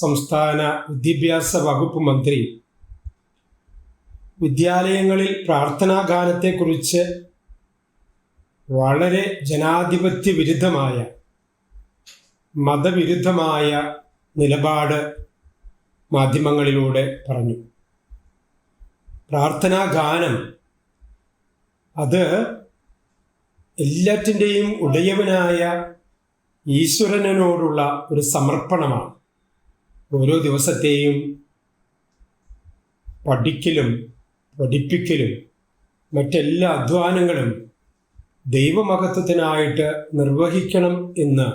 സംസ്ഥാന വിദ്യാഭ്യാസ വകുപ്പ് മന്ത്രി. വിദ്യാലയങ്ങളിൽ പ്രാർത്ഥനാ ഗാനത്തെക്കുറിച്ച് വളരെ ജനാധിപത്യ വിരുദ്ധമായ മതവിരുദ്ധമായ നിലപാട് മാധ്യമങ്ങളിലൂടെ പറഞ്ഞു. പ്രാർത്ഥനാ ഗാനം അത് എല്ലാറ്റിന്റെയും ഉടയവനായ ഈശ്വരനോടുള്ള ഒരു സമർപ്പണമാണ്. ഓരോ ദിവസത്തെയും പഠിക്കലും പഠിപ്പിക്കലും മറ്റെല്ലാ അധ്വാനങ്ങളും ദൈവമഹത്വത്തിനായിട്ട് നിർവഹിക്കണം എന്ന്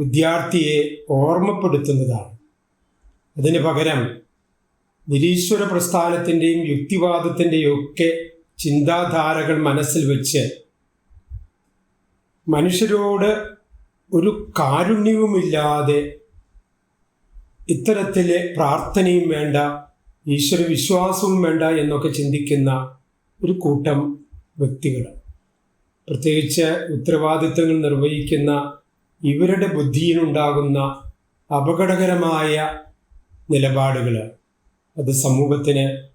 വിദ്യാർത്ഥിയെ ഓർമ്മപ്പെടുത്തുന്നതാണ്. അതിന് പകരം നിരീശ്വര പ്രസ്ഥാനത്തിന്റെയും യുക്തിവാദത്തിന്റെയും ഒക്കെ ചിന്താധാരകൾ മനസ്സിൽ വെച്ച് മനുഷ്യരോട് ഒരു കാരുണ്യവുമില്ലാതെ ഇത്തരത്തിലെ പ്രാർത്ഥനയും വേണ്ട ഈശ്വര വിശ്വാസവും വേണ്ട എന്നൊക്കെ ചിന്തിക്കുന്ന ഒരു കൂട്ടം വ്യക്തികൾ. പ്രത്യേകിച്ച് ഉത്തരവാദിത്തങ്ങൾ നിർവഹിക്കുന്ന ഇവരുടെ ബുദ്ധിയിലുണ്ടാകുന്ന അപകടകരമായ നിലപാടുകൾ. അത് സമൂഹത്തിന്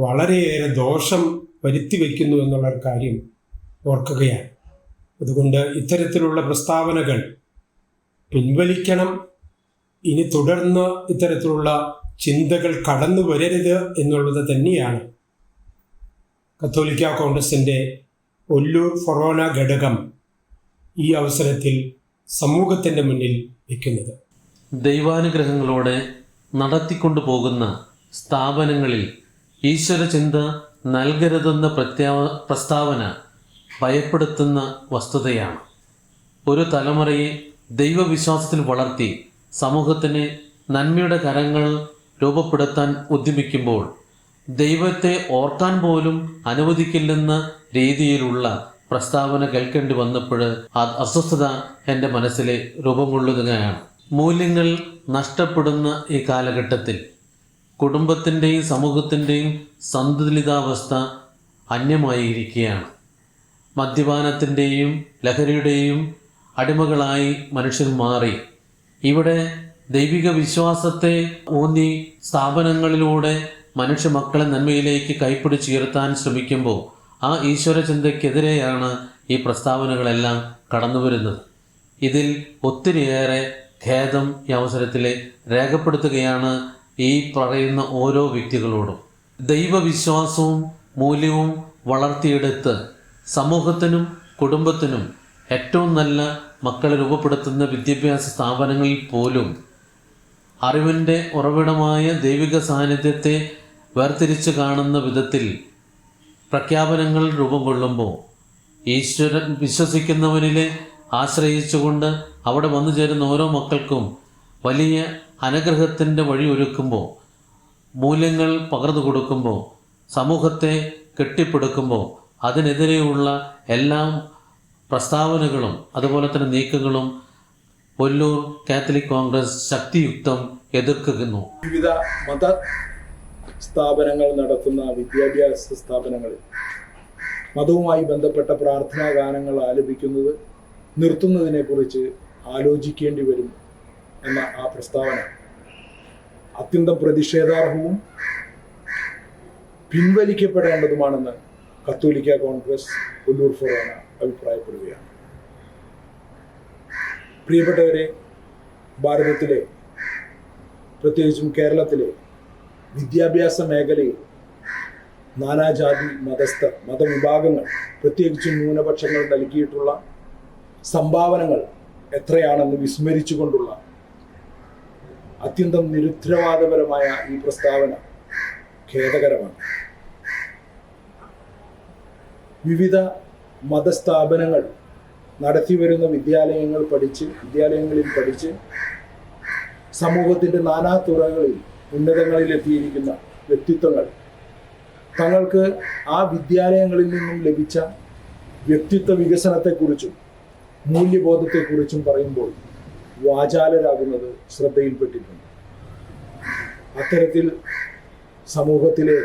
വളരെയേറെ ദോഷം വരുത്തി വയ്ക്കുന്നു എന്നുള്ള കാര്യം ഓർക്കുകയാണ്. അതുകൊണ്ട് ഇത്തരത്തിലുള്ള പ്രസ്താവനകൾ പിൻവലിക്കണം ഇനി തുടർന്ന് ഇത്തരത്തിലുള്ള ചിന്തകൾ കടന്നു വരരുത് എന്നുള്ളത് തന്നെയാണ്. കത്തോലിക്ക കോൺഗ്രസിന്റെ ഒല്ലൂർ ഫൊറോന ഘടകം ഈ അവസരത്തിൽ സമൂഹത്തിന്റെ മുന്നിൽ വയ്ക്കുന്നത് ദൈവാനുഗ്രഹങ്ങളോടെ നടത്തിക്കൊണ്ടു പോകുന്ന സ്ഥാപനങ്ങളിൽ ഈശ്വരചിന്ത നൽകരുതെന്ന പ്രത്യാ പ്രസ്താവന ഭയപ്പെടുത്തുന്ന വസ്തുതയാണ്. ഒരു തലമുറയെ ദൈവവിശ്വാസത്തിൽ വളർത്തി സമൂഹത്തിന് നന്മയുടെ കരങ്ങൾ രൂപപ്പെടുത്താൻ ഉദ്യമിക്കുമ്പോൾ ദൈവത്തെ ഓർക്കാൻ പോലും അനുവദിക്കില്ലെന്ന രീതിയിലുള്ള പ്രസ്താവന കേൾക്കേണ്ടി വന്നപ്പോൾ ആ അസ്വസ്ഥത എന്റെ മനസ്സിൽ രൂപം കൊള്ളുകയാണ് മൂല്യങ്ങൾ നഷ്ടപ്പെടുന്ന ഈ കാലഘട്ടത്തിൽ കുടുംബത്തിന്റെയും സമൂഹത്തിന്റെയും സന്തുലിതാവസ്ഥ അന്യമായിരിക്കുകയാണ്. മദ്യപാനത്തിന്റെയും ലഹരിയുടെയും അടിമകളായി മനുഷ്യർ മാറി ഇവിടെ ദൈവിക വിശ്വാസത്തെ ഊന്നി സ്ഥാപനങ്ങളിലൂടെ മനുഷ്യ മക്കളെ നന്മയിലേക്ക് കൈപ്പിടിച്ചുയർത്താൻ ശ്രമിക്കുമ്പോൾ ആ ഈശ്വര ചിന്തയ്ക്കെതിരെയാണ് ഈ പ്രസ്താവനകളെല്ലാം കടന്നു വരുന്നത് ഇതിൽ ഒത്തിരിയേറെ ഖേദം ഈ അവസരത്തിൽ രേഖപ്പെടുത്തുകയാണ് ഈ പറയുന്ന ഓരോ വ്യക്തികളോടും. ദൈവവിശ്വാസവും മൂല്യവും വളർത്തിയെടുത്ത് സമൂഹത്തിനും കുടുംബത്തിനും ഏറ്റവും നല്ല മക്കളെ രൂപപ്പെടുത്തുന്ന വിദ്യാഭ്യാസ സ്ഥാപനങ്ങളിൽ പോലും അറിവിന്റെ ഉറവിടമായ ദൈവിക സാന്നിധ്യത്തെ വേർതിരിച്ച് കാണുന്ന വിധത്തിൽ പ്രഖ്യാപനങ്ങൾ രൂപം കൊള്ളുമ്പോൾ ഈശ്വരൻ വിശ്വസിക്കുന്നവനിലെ ആശ്രയിച്ചുകൊണ്ട് അവിടെ വന്നു ചേരുന്ന ഓരോ മക്കൾക്കും വലിയ അനുഗ്രഹത്തിന്റെ വഴി ഒരുക്കുമ്പോൾ മൂല്യങ്ങൾ പകർന്നു കൊടുക്കുമ്പോൾ സമൂഹത്തെ കെട്ടിപ്പടുക്കുമ്പോൾ അതിനെതിരെയുള്ള എല്ലാ പ്രസ്താവനകളും അതുപോലെ തന്നെ നീക്കങ്ങളും കൊല്ലൂർ കാത്തലിക് കോൺഗ്രസ് ശക്തിയുക്തം എതിർക്കുന്നു. വിവിധ മത സ്ഥാപനങ്ങൾ നടത്തുന്ന വിദ്യാഭ്യാസ സ്ഥാപനങ്ങളിൽ മതവുമായി ബന്ധപ്പെട്ട പ്രാർത്ഥനാ ഗാനങ്ങൾ ആലപിക്കുന്നത് നിർത്തുന്നതിനെക്കുറിച്ച് ആലോചിക്കേണ്ടി വരും എന്ന ആ പ്രസ്താവന. അത്യന്തം പ്രതിഷേധാർഹവും പിൻവലിക്കപ്പെടേണ്ടതുമാണെന്ന് കത്തോലിക്ക കോൺഗ്രസ് കൊല്ലൂർ ഫൊറോന അഭിപ്രായപ്പെടുകയാണ്. പ്രിയപ്പെട്ടവരെ ഭാരതത്തിലെ പ്രത്യേകിച്ചും കേരളത്തിലെ വിദ്യാഭ്യാസ മേഖലയിൽ നാനാജാതി മതസ്ഥ മതവിഭാഗങ്ങൾ പ്രത്യേകിച്ചും ന്യൂനപക്ഷങ്ങൾ നൽകിയിട്ടുള്ള സംഭാവനകൾ എത്രയാണെന്ന് വിസ്മരിച്ചുകൊണ്ടുള്ള അത്യന്തം നിരുത്തരവാദപരമായ ഈ പ്രസ്താവന ഖേദകരമാണ്. വിവിധ മതസ്ഥാപനങ്ങൾ നടത്തി വരുന്ന വിദ്യാലയങ്ങൾ പഠിച്ച് വിദ്യാലയങ്ങളിൽ പഠിച്ച് സമൂഹത്തിന്റെ നാനാ തുറകളിൽ ഉന്നതങ്ങളിൽ എത്തിയിരിക്കുന്ന വ്യക്തിത്വങ്ങൾ. തങ്ങൾക്ക് ആ വിദ്യാലയങ്ങളിൽ നിന്നും ലഭിച്ച വ്യക്തിത്വ വികസനത്തെക്കുറിച്ചും മൂല്യബോധത്തെക്കുറിച്ചും പറയുമ്പോൾ വാചാലരാകുന്നത് ശ്രദ്ധയിൽപ്പെട്ടിട്ടുണ്ട്. അത്തരത്തിൽ സമൂഹത്തിലെ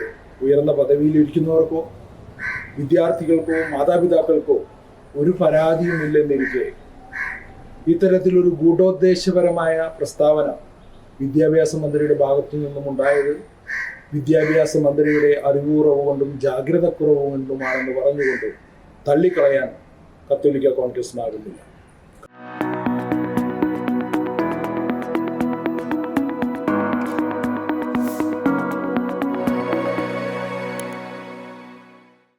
ഉയർന്ന പദവിയിലിരിക്കുന്നവർക്കോ വിദ്യാർത്ഥികൾക്കോ മാതാപിതാക്കൾക്കോ ഒരു പരാതിയും ഇല്ലെന്നിരിക്കെ ഇത്തരത്തിലൊരു ഗൂഢോദ്ദേശപരമായ പ്രസ്താവന വിദ്യാഭ്യാസ മന്ത്രിയുടെ ഭാഗത്തു നിന്നും ഉണ്ടായത് വിദ്യാഭ്യാസ മന്ത്രിയുടെ അറിവുറവ് കൊണ്ടും ജാഗ്രത കുറവ് കൊണ്ടുമാണെന്ന് പറഞ്ഞുകൊണ്ട് തള്ളിക്കളയാൻ കത്തോലിക്ക കോൺഗ്രസിനാകുന്നില്ല